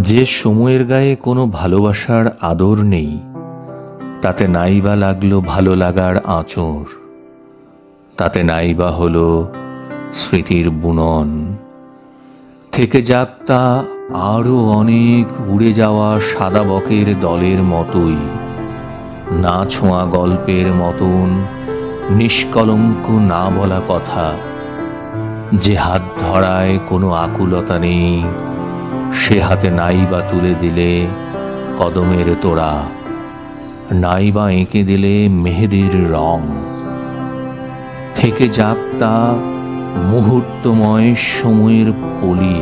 যে সময়ের গায়ে কোনো ভালোবাসার আদর নেই, তাতে নাইবা লাগল ভালো লাগার আঁচড়, তাতে নাইবা হলো স্মৃতির বুনন। থেকে যাক তা আরও অনেক উড়ে যাওয়া সাদা বকের দলের মতোই, না ছোঁয়া গল্পের মতন নিষ্কলঙ্ক না বলা কথা যে হাত ধরায় কোনো আকুলতা নেই। সে হাতে নাই বা তুলে দিলে কদমের তোড়া নাই বা এঁকে দিলে মেহেদির রং। থেকে যাক তা মুহূর্তময় সময়ের পলি,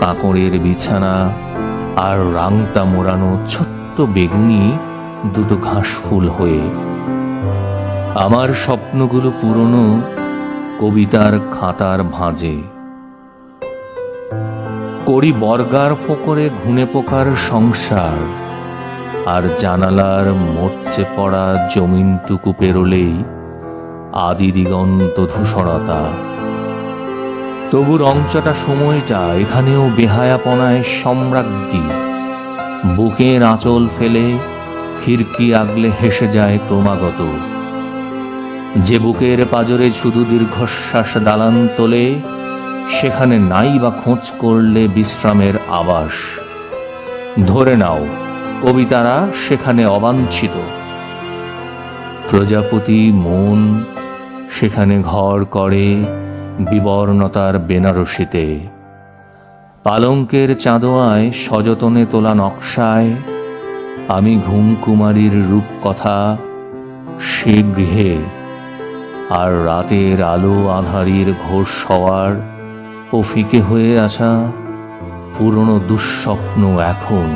কাঁকড়ের বিছানা আর রাংতা মোড়ানো ছোট্ট বেগুনি দুটো ঘাস ফুল হয়ে। আমার স্বপ্নগুলো পুরনো কবিতার খাতার ভাঁজে। করি বর্গার ফোকরে ঘুনে পোকার সংসার, আর জানালার মরচে পড়া জমিনটুকু পেরোলেই আদি দিগন্ত ধূসরতা। তবু রংচটা সময়টা এখানেও বেহায়াপনায় সম্রাজ্ঞী। বুকের আঁচল ফেলে খিড়কি আগলে হেসে যায় ক্রমাগত। যে বুকের পাজরে শুধু দীর্ঘশ্বাস দালান তোলে, সেখানে নাই বা খোঁজ করলে বিশ্রামের আবাস। ধরে নাও, কবিতারা সেখানে অবাঞ্ছিত। প্রজাপতি মন সেখানে ঘর করে বিবর্ণতার বেনারসিতে। পালঙ্কের চাঁদোয়ায় সযতনে তোলা নকশায়, আমি ঘুমকুমারীর রূপকথা সে গৃহে আর রাতের আলো আধারির ঘোষ হওয়ার ও ফিকে হয়ে আসা পুরনো দুঃস্বপ্ন এখন।